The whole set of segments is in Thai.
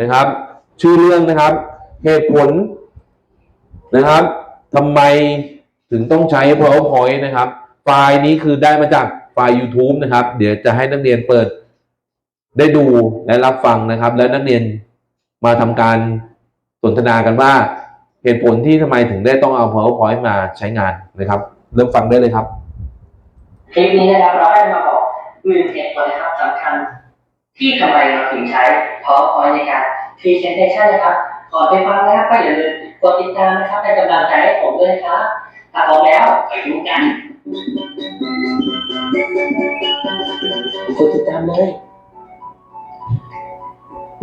นะครับ ชื่อเรื่องนะครับ เหตุผลนะครับทำไมถึงต้องใช้ PowerPoint นะครับ ไฟล์นี้คือได้มาจากไฟล์ YouTube นะครับ เดี๋ยวจะให้นักเรียนเปิด ได้ดูและรับฟังนะครับ แล้วนักเรียนมาทำการสนทนากันว่า เหตุผลที่ทำไมถึงได้ต้องเอา PowerPoint มาใช้งานนะครับ เริ่มฟังได้เลยครับ คลิปนี้นะครับเราได้มาบอกหนึ่งเหตุผลนะครับสำคัญ ที่ทำไมเราถึงใช้ PowerPoint ในการ Presentation นะครับก่อนไปฟังนะครับก็อย่าลืมกดติดตามนะครับเป็นกำลังใจให้ผมด้วยนะครับถ้าพร้อมแล้วไปดูกันกดติดตามเลย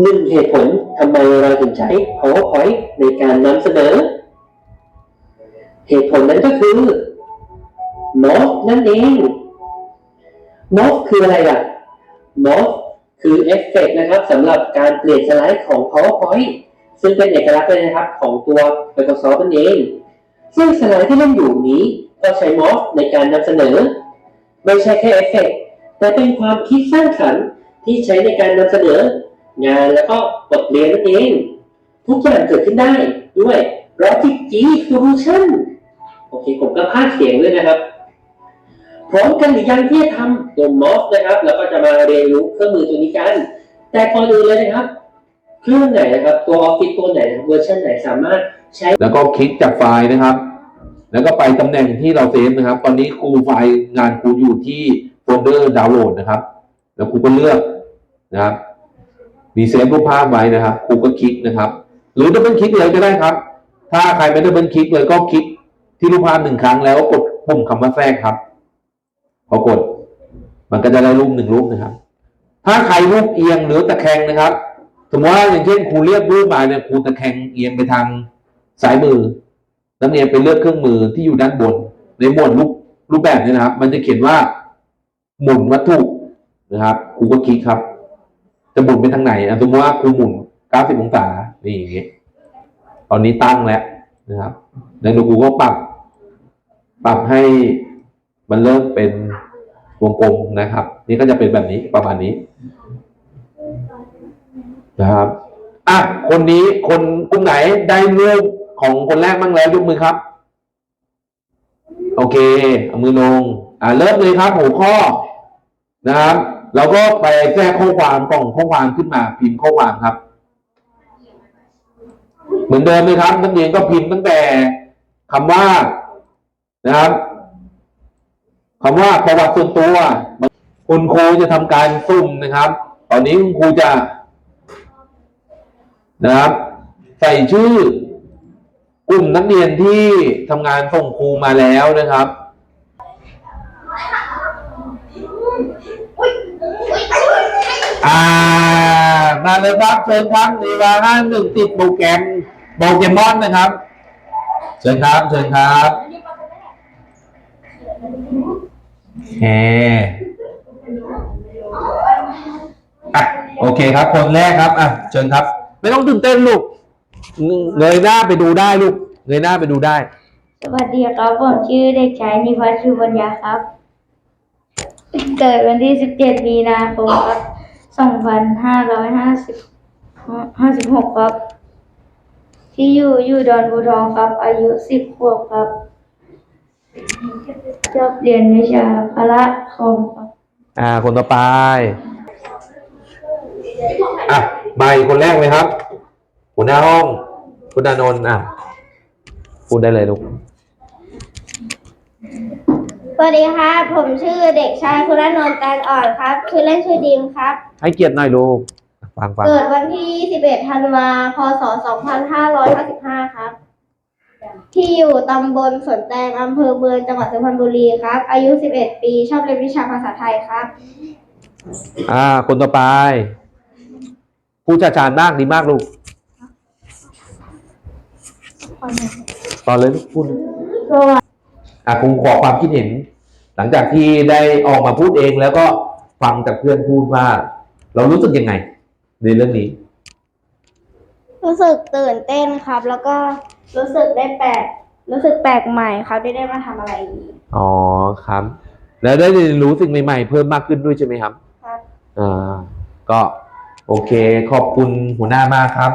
หนึ่งเหตุผลทำไมเราถึงใช้ PowerPoint ในการนำเสนอ เหตุผลนั้นก็คือมอสนั่นเองมอสคืออะไรล่ะมอส คือเอฟเฟกต์นะครับสำหรับการเปลี่ยนสไลด์ของ PowerPoint ซึ่งเป็นเอกลักษณ์เลยนะครับของตัว Microsoft นั่นเอง ซึ่งสไลด์ที่เล่นอยู่นี้ก็ใช้มอสในการนำเสนอ ไม่ใช่แค่เอฟเฟกต์แต่เป็นความคิดสร้างสรรค์ที่ใช้ในการนำเสนองานแล้วก็บทเรียนนั่นเอง ทุกอย่างเกิดขึ้นได้ด้วย Logic G Solution โอเค ผมก็พากเสียงด้วยนะครับ พร้อมกันหรือยังที่จะทำตัวมอสนะครับแล้วก็จะมาเรียนรู้เครื่องมือตัวนี้กัน แต่ก่อนอื่นเลยนะครับ เครื่องไหนนะครับ ตัวออฟฟิศตัวไหนนะครับเวอร์ชันไหนสามารถใช้ แล้วก็คลิกจากไฟล์นะครับ แล้วก็ไปตำแหน่งที่เราเซฟนะครับ ตอนนี้ครูไฟล์งานครูอยู่ที่โฟลเดอร์ดาวน์โหลดนะครับ แล้วครูก็เลือกนะครับ มีเซฟรูปภาพไว้นะครับครูก็คลิกนะครับ หรือดับเบิลคลิกเลยก็ได้ครับ ถ้าใครไม่ดับเบิลคลิกเลยก็คลิกที่รูปภาพหนึ่งครั้งแล้วกดปุ่มคำว่าแทรกครับ พอกด มันก็จะได้รูปหนึ่งรูปนะครับ ถ้าใครรูปเอียงหรือตะแคงนะครับ สมมติว่าอย่างเช่นครูเลือกรูปมาเนี่ยครูตะแคงเอียงไปทางซ้ายมือนักเรียนไปเลือกเครื่องมือที่อยู่ด้านบน ในหมวดรูปรูปแบบนี้นะครับ มันจะเขียนว่าหมุนวัตถุนะครับครูก็คลิกครับ จะหมุนไปทางไหนสมมติว่าครูหมุน90องศานี่อย่างเงี้ยตอนนี้ตั้งแล้วนะครับแล้วครูก็ปรับปรับให้มันเริ่มเป็น วงกลมนะครับ นี่ก็จะเป็นแบบนี้ประมาณนี้นะครับอะคนนี้คนกลุ่มไหนได้รูปของคนแรกบ้างแล้วยกมือครับ โอเคเอามือลงอ่าเริ่มเลยครับหัวข้อนะครับเราก็ไปแจ้งข้อความกล่องข้อความขึ้นมาพิมพ์ข้อความครับ เหมือนเดิมเลยครับนักเรียนก็พิมพ์ตั้งแต่คำว่านะครับ คำว่าประวัติส่วนตัว คุณครูจะทำการซุ่มนะครับ ตอนนี้คุณครูจะนะครับ ใส่ชื่อกลุ่มนักเรียนที่ทำงานส่งครูมาแล้วนะครับอ่ามาเลยครับเชิญครับนีวาห้าหนึ่งติดโปรแกรมโปเกมอนนะครับ เชิญครับ เชิญครับ เคอะโอเคครับ คนแรกครับอะเชิญครับ ไม่ต้องตื่นเต้นลูกเงยหน้าไปดูได้ลูกเงยหน้าไปดูได้ สวัสดีครับผมชื่อเด็กชายนิพัฒน์ชูปัญญาครับ เกิดวันที่ 17 มีนาคมครับ2550 56ครับ ที่อยู่อยู่ดอนบูทองครับ อายุ 10 ขวบครับ ชอบเรียนวิชาพละคอมครับอ่า คนต่อไป อะมาอีกคนแรกเลยครับหัวหน้าห้อง คุณอานนท์อะ พูดได้เลยลูก สวัสดีครับ ผมชื่อเด็กชายคุณนนท์แตงอ่อนครับ ชื่อเล่นชื่อดีมครับ ให้เกียรติหน่อยลูก ฟังฟังเกิดวันที่ 21 ธันวาคม พศ 2555 ครับ ที่อยู่ตำบลสวนแตงอำเภอเมืองจังหวัดสุพรรณบุรีครับ อายุ 11 ปี ชอบเรียนวิชาภาษาไทยครับ อ่า คนต่อไปผู้ชาญชาญมากดีมากลูก ตอนเลยลูกพูดเลยสวัสอะคงขอความคิดเห็น หลังจากที่ได้ออกมาพูดเองแล้วก็ฟังจากเพื่อนพูดว่า เรารู้สึกยังไง ในเรื่องนี้ รู้สึกตื่นเต้นครับ แล้วก็รู้สึกได้แปลก รู้สึกแปลกใหม่ครับที่ได้มาทำอะไรอย่างนี้ อ๋อครับ แล้วได้เรียนรู้สิ่งใหม่ๆ เพิ่มมากขึ้นด้วยใช่ไหมครับครับ อ่าก็โโอเค ขอบคุณหัวหน้ามากครับ